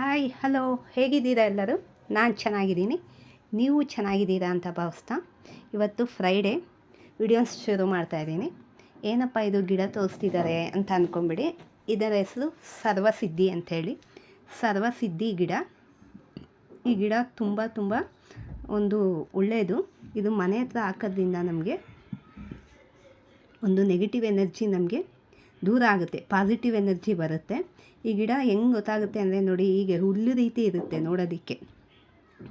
Hi, hello, ಹೇಗಿದ್ದೀರಾ ಎಲ್ಲರೂ? ನಾನು ಚೆನ್ನಾಗಿದ್ದೀನಿ. ನೀವು ಚೆನ್ನಾಗಿದ್ದೀರಾ ಅಂತ ಭಾವಿಸ್ತಾ ಇವತ್ತು ಫ್ರೈಡೇ ವಿಡಿಯೋಸ್ ಶುರು ಮಾಡ್ತಾಯಿದ್ದೀನಿ ಏನಪ್ಪ ಇದು ಗಿಡ ತೋರಿಸ್ತಿದ್ದಾರೆ ಅಂತ ಅಂದ್ಕೊಂಬಿಡಿ ಇದರ ಹೆಸರು ಸರ್ವಸಿದ್ಧಿ ಅಂಥೇಳಿ ಸರ್ವಸಿದ್ಧಿ ಗಿಡ. ಈ ಗಿಡ ತುಂಬ ತುಂಬ ಒಂದು ಒಳ್ಳೆಯದು ಇದು ಮನೆ ಹತ್ರ ಹಾಕೋದ್ರಿಂದ ನಮಗೆ ಒಂದು ನೆಗೆಟಿವ್ ಎನರ್ಜಿ ನಮಗೆ ದೂರ ಆಗುತ್ತೆ ಪಾಸಿಟಿವ್ ಎನರ್ಜಿ ಬರುತ್ತೆ. ಈ ಗಿಡ ಹೆಂಗೆ ಗೊತ್ತಾಗುತ್ತೆ ಅಂದರೆ ನೋಡಿ, ಹೀಗೆ ಹುಲ್ಲು ರೀತಿ ಇರುತ್ತೆ ನೋಡೋದಕ್ಕೆ.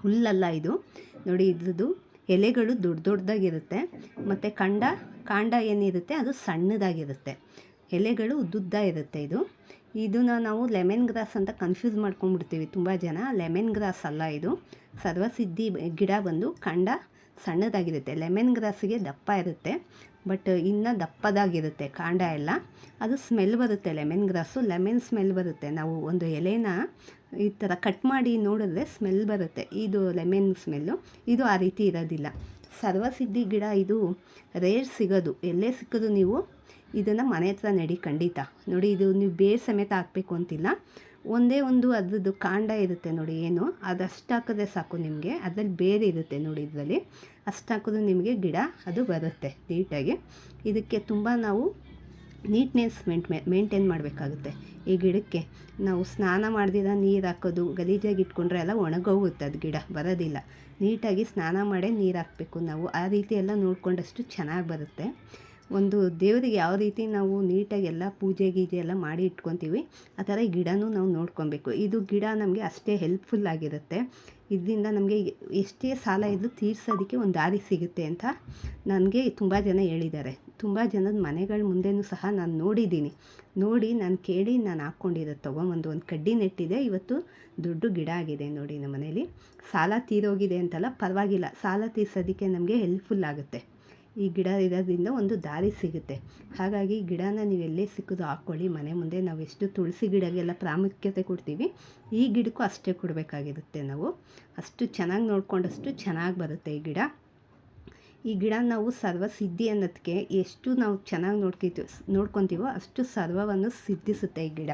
ಹುಲ್ಲಲ್ಲ ಇದು. ನೋಡಿ, ಇದ್ರದ್ದು ಎಲೆಗಳು ದೊಡ್ಡ ದೊಡ್ಡದಾಗಿರುತ್ತೆ. ಮತ್ತು ಕಂಡ, ಕಾಂಡ ಏನಿರುತ್ತೆ, ಅದು ಸಣ್ಣದಾಗಿರುತ್ತೆ. ಎಲೆಗಳು ಉದ್ದುದ್ದ ಇರುತ್ತೆ ಇದು. ಇದನ್ನು ನಾವು ಲೆಮನ್ ಗ್ರಾಸ್ ಅಂತ ಕನ್ಫ್ಯೂಸ್ ಮಾಡ್ಕೊಂಡ್ಬಿಡ್ತೀವಿ ತುಂಬ ಜನ. ಲೆಮನ್ ಗ್ರಾಸ್ ಅಲ್ಲ ಇದು. ಸರ್ವಸಿದ್ಧಿ ಗಿಡ ಬಂದು ಕಂಡ ಸಣ್ಣದಾಗಿರುತ್ತೆ. ಲೆಮನ್ ಗ್ರಾಸಿಗೆ ದಪ್ಪ ಇರುತ್ತೆ. ಬಟ್ ಇನ್ನು ದಪ್ಪದಾಗಿರುತ್ತೆ ಕಾಂಡ ಎಲ್ಲ. ಅದು ಸ್ಮೆಲ್ ಬರುತ್ತೆ ಲೆಮನ್ ಗ್ರಾಸು. ಲೆಮನ್ ಸ್ಮೆಲ್ ಬರುತ್ತೆ. ನಾವು ಒಂದು ಎಲೆನ ಈ ಥರ ಕಟ್ ಮಾಡಿ ನೋಡಿದ್ರೆ ಸ್ಮೆಲ್ ಬರುತ್ತೆ. ಇದು ಲೆಮನ್ ಸ್ಮೆಲ್ಲು. ಇದು ಆ ರೀತಿ ಇರೋದಿಲ್ಲ. ಸರ್ವಸಿದ್ಧಿ ಗಿಡ ಇದು ರೇರ್ ಸಿಗೋದು. ಎಲ್ಲೇ ಸಿಕ್ಕೋದು ನೀವು ಇದನ್ನು ಮನೆ ಹತ್ರ ನಡಿ ಖಂಡಿತ. ನೋಡಿ, ಇದು ನೀವು ಬೇರೆ ಸಮೇತ ಹಾಕಬೇಕು ಅಂತಿಲ್ಲ. ಒಂದೇ ಒಂದು ಅದರದ್ದು ಕಾಂಡ ಇರುತ್ತೆ ನೋಡಿ ಏನು, ಅದು ಅಷ್ಟು ಹಾಕಿದ್ರೆ ಸಾಕು ನಿಮಗೆ. ಅದರಲ್ಲಿ ಬೇರೆ ಇರುತ್ತೆ ನೋಡಿ ಇದರಲ್ಲಿ. ಅಷ್ಟು ಹಾಕಿದ್ರೆ ನಿಮಗೆ ಗಿಡ ಅದು ಬರುತ್ತೆ ನೀಟಾಗಿ. ಇದಕ್ಕೆ ತುಂಬ ನಾವು ನೀಟ್ನೆಸ್ ಮೇಂಟ್, ಮೇಂಟೈನ್ ಮಾಡಬೇಕಾಗುತ್ತೆ. ಈ ಗಿಡಕ್ಕೆ ನಾವು ಸ್ನಾನ ಮಾಡ್ದಿರ ನೀರು ಹಾಕೋದು, ಗಲೀಜಾಗಿ ಇಟ್ಕೊಂಡ್ರೆ ಎಲ್ಲ ಒಣಗೋಗುತ್ತೆ ಅದು ಗಿಡ, ಬರೋದಿಲ್ಲ. ನೀಟಾಗಿ ಸ್ನಾನ ಮಾಡೇ ನೀರು ಹಾಕಬೇಕು ನಾವು. ಆ ರೀತಿ ಎಲ್ಲ ನೋಡಿಕೊಂಡಷ್ಟು ಚೆನ್ನಾಗಿ ಬರುತ್ತೆ. ಒಂದು ದೇವರಿಗೆ ಯಾವ ರೀತಿ ನಾವು ನೀಟಾಗಿ ಎಲ್ಲ ಪೂಜೆ ಗೀಜೆ ಎಲ್ಲ ಮಾಡಿ ಇಟ್ಕೊತೀವಿ, ಆ ಥರ ಈ ಗಿಡನೂ ನಾವು ನೋಡ್ಕೊಬೇಕು. ಇದು ಗಿಡ ನಮಗೆ ಅಷ್ಟೇ ಹೆಲ್ಪ್ಫುಲ್ ಆಗಿರುತ್ತೆ. ಇದರಿಂದ ನಮಗೆ ಎಷ್ಟೇ ಸಾಲ ಇದ್ದರೂ ತೀರ್ಸೋದಕ್ಕೆ ಒಂದು ದಾರಿ ಸಿಗುತ್ತೆ ಅಂತ ನನಗೆ ತುಂಬ ಜನ ಹೇಳಿದ್ದಾರೆ. ತುಂಬ ಜನದ ಮನೆಗಳ ಮುಂದೆನೂ ಸಹ ನಾನು ನೋಡಿದ್ದೀನಿ. ನೋಡಿ, ನಾನು ಕೇಳಿ ನಾನು ಹಾಕ್ಕೊಂಡಿರೋದು ತೊಗೊಂಬಂದು ಒಂದು ಕಡ್ಡಿ ನೆಟ್ಟಿದೆ. ಇವತ್ತು ದೊಡ್ಡ ಗಿಡ ಆಗಿದೆ ನೋಡಿ, ನಮ್ಮ ಮನೇಲಿ. ಸಾಲ ತೀರೋಗಿದೆ ಅಂತಲ್ಲ ಪರವಾಗಿಲ್ಲ. ಸಾಲ ತೀರ್ಸೋದಕ್ಕೆ ನಮಗೆ ಹೆಲ್ಪ್ಫುಲ್ ಆಗುತ್ತೆ. ಈ ಗಿಡ ಇರೋದ್ರಿಂದ ಒಂದು ದಾರಿ ಸಿಗುತ್ತೆ. ಹಾಗಾಗಿ ಗಿಡನ ನೀವು ಎಲ್ಲೇ ಸಿಕ್ಕೋದು ಹಾಕ್ಕೊಳ್ಳಿ. ಮನೆ ಮುಂದೆ ನಾವು ಎಷ್ಟು ತುಳಸಿ ಗಿಡಗೆಲ್ಲ ಪ್ರಾಮುಖ್ಯತೆ ಕೊಡ್ತೀವಿ, ಈ ಗಿಡಕ್ಕೂ ಅಷ್ಟೇ ಕೊಡಬೇಕಾಗಿರುತ್ತೆ ನಾವು. ಅಷ್ಟು ಚೆನ್ನಾಗಿ ನೋಡ್ಕೊಂಡಷ್ಟು ಚೆನ್ನಾಗಿ ಬರುತ್ತೆ ಈ ಗಿಡ. ಈ ಗಿಡ ನಾವು ಸರ್ವ ಸಿದ್ಧಿ ಅನ್ನೋದಕ್ಕೆ ಎಷ್ಟು ನಾವು ಚೆನ್ನಾಗಿ ನೋಡ್ಕೊತೀವಿ ನೋಡ್ಕೊತೀವೋ ಅಷ್ಟು ಸರ್ವವನ್ನು ಸಿದ್ಧಿಸುತ್ತೆ ಈ ಗಿಡ.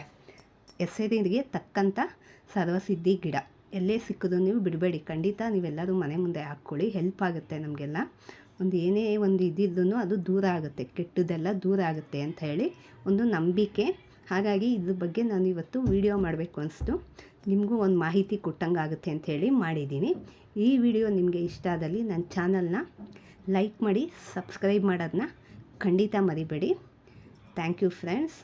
ಹೆಸರಿಗೆ ತಕ್ಕಂಥ ಸರ್ವಸಿದ್ಧಿ ಗಿಡ. ಎಲ್ಲೇ ಸಿಕ್ಕಿದ್ರು ನೀವು ಬಿಡಬೇಡಿ. ಖಂಡಿತ ನೀವೆಲ್ಲರೂ ಮನೆ ಮುಂದೆ ಹಾಕ್ಕೊಳ್ಳಿ. ಹೆಲ್ಪ್ ಆಗುತ್ತೆ ನಮಗೆಲ್ಲ. ಒಂದು ಏನೇ ಒಂದು ಇದ್ದಿದ್ದು ಅದು ದೂರ ಆಗುತ್ತೆ, ಕೆಟ್ಟದ್ದೆಲ್ಲ ದೂರ ಆಗುತ್ತೆ ಅಂತ ಹೇಳಿ ಒಂದು ನಂಬಿಕೆ. ಹಾಗಾಗಿ ಇದ್ರ ಬಗ್ಗೆ ನಾನು ಇವತ್ತು ವಿಡಿಯೋ ಮಾಡಬೇಕು ಅನಿಸ್ತು. ನಿಮಗೂ ಒಂದು ಮಾಹಿತಿ ಕೊಟ್ಟಂಗೆ ಆಗುತ್ತೆ ಅಂಥೇಳಿ ಮಾಡಿದ್ದೀನಿ. ಈ ವಿಡಿಯೋ ನಿಮಗೆ ಇಷ್ಟ ಆದಲ್ಲಿ ನನ್ನ ಚಾನಲ್ನ ಲೈಕ್ ಮಾಡಿ, ಸಬ್ಸ್ಕ್ರೈಬ್ ಮಾಡೋದನ್ನ ಖಂಡಿತ ಮರಿಬೇಡಿ. Thank you friends.